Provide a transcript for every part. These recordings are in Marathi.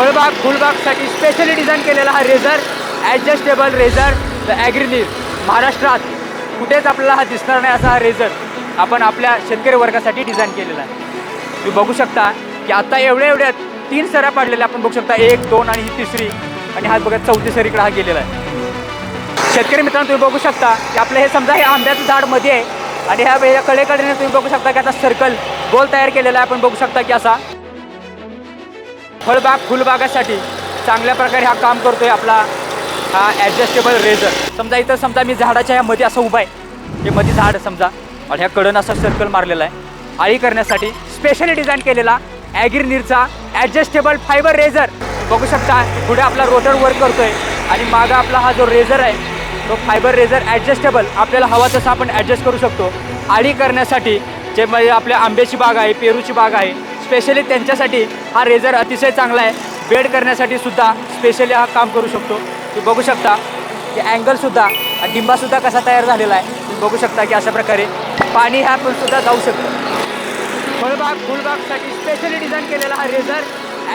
फळबाग फुलबागसाठी स्पेशली डिझाईन केलेला हा रेझर ॲडजस्टेबल रेझर द ॲग्रिनीर महाराष्ट्रात कुठेच आपल्याला हा दिसणार नाही असा हा रेझर आपण आपल्या शेतकरी वर्गासाठी डिझाईन केलेला आहे. तुम्ही बघू शकता की आता एवढ्या एवढ्या तीन सऱ्या पाडलेल्या आपण बघू शकता. एक दोन आणि ही तिसरी. आणि हा बघा चौथी सरीकडे हा गेलेला आहे. शेतकरी मित्रांनो तुम्ही बघू शकता की आपलं हे समजा हे आंब्याचं झाडमध्ये आहे आणि ह्या कडेकडेने तुम्ही बघू शकता की आता सर्कल गोल तयार केलेला आहे. आपण बघू शकता की असा फळबाग फुलबागासाठी चांगल्या प्रकारे हा काम करतो आहे आपला हा ॲडजस्टेबल रेझर समजा इथं समजा मी झाडाच्या ह्या मध्ये असं उभा आहे. हे मध्ये झाड समजा आणि ह्या कडन असा सर्कल मारलेला आहे. आळी करण्यासाठी स्पेशली डिझाईन केलेला ॲग्रिनीरचा ॲडजस्टेबल फायबर रेझर बघू शकता पुढे आपला रोटर वर्क करतो आहे आणि मागं आपला हा जो रेझर आहे तो फायबर रेझर ॲडजस्टेबल आपल्याला हवा तसं आपण ॲडजस्ट करू शकतो. आळी करण्यासाठी जे म्हणजे आपल्या आंब्याची बाग आहे पेरूची बाग आहे स्पेशली त्यांच्यासाठी हा रेझर अतिशय चांगला आहे. बेड करण्यासाठी सुद्धा स्पेशली हा काम करू शकतो. तुम्ही बघू शकता की अँगलसुद्धा डिंबासुद्धा कसा तयार झालेला आहे. तुम्ही बघू शकता की अशा प्रकारे पाणी ह्या पण सुद्धा जाऊ शकतं. फळबाग फुलबागसाठी स्पेशली डिझाईन केलेला हा रेझर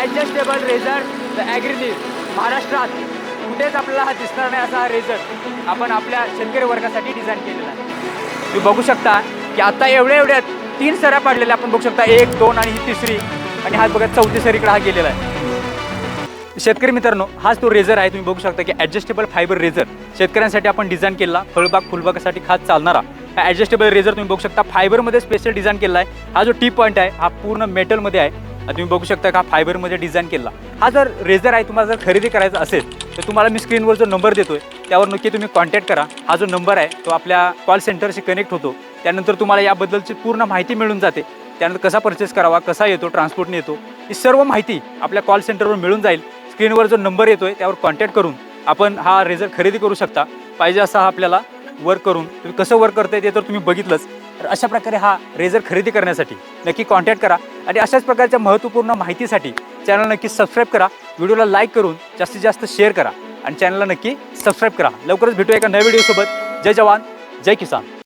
ॲडजस्टेबल रेझर द ॲग्रिनीर महाराष्ट्रात कुठेच आपल्याला हा दिसणार नाही असा हा रेझर आपण आपल्या शेतकरी वर्गासाठी डिझाईन केलेला आहे. तुम्ही बघू शकता की आता एवढ्या एवढ्यात तीन सऱ्या पाडलेल्या आपण बघू शकता. एक दोन आणि ही तिसरी. आणि हा बघा चौथी सरीकडे हा गेलेला आहे. शेतकरी मित्रांनो हाच तो रेझर आहे. तुम्ही बघू शकता की ॲडजस्टेबल फायबर रेझर शेतकऱ्यांसाठी आपण डिझाईन केला फळबाग फुलबागासाठी खास चालणारा. हा ॲडजस्टेबल रेझर तुम्ही बघू शकता. फायबरमध्ये स्पेशल डिझाईन केला आहे. हा जो टी पॉईंट आहे हा पूर्ण मेटलमध्ये आहे. तुम्ही बघू शकता का फायबरमध्ये डिझाईन केला हा जर रेझर आहे तुम्हाला जर खरेदी करायचा असेल तर तुम्हाला मी स्क्रीनवर जो नंबर देतोय त्यावर नक्की तुम्ही कॉन्टॅक्ट करा. हा जो नंबर आहे तो आपल्या कॉल सेंटरशी कनेक्ट होतो. त्यानंतर तुम्हाला याबद्दलची पूर्ण माहिती मिळून जाते. त्यानंतर कसा परचेस करावा कसा येतो ट्रान्सपोर्टने येतो ही सर्व माहिती आपल्या कॉल सेंटरवर मिळून जाईल. स्क्रीनवर जो नंबर येतो आहे त्यावर कॉन्टॅक्ट करून आपण हा रेझर खरेदी करू शकता. पाहिजे असा हा आपल्याला वर्क करून. तुम्ही कसं वर्क करताय ते तर तुम्ही बघितलंच. तर अशा प्रकारे हा रेझर खरेदी करण्यासाठी नक्की कॉन्टॅक्ट करा. आणि अशाच प्रकारच्या महत्त्वपूर्ण माहितीसाठी चॅनल नक्की सबस्क्राईब करा. व्हिडिओला लाईक करून जास्तीत जास्त शेअर करा. आणि चॅनलला नक्की सबस्क्राईब करा. लवकरच भेटू एका नव्या व्हिडिओसोबत जय जवान जय किसान.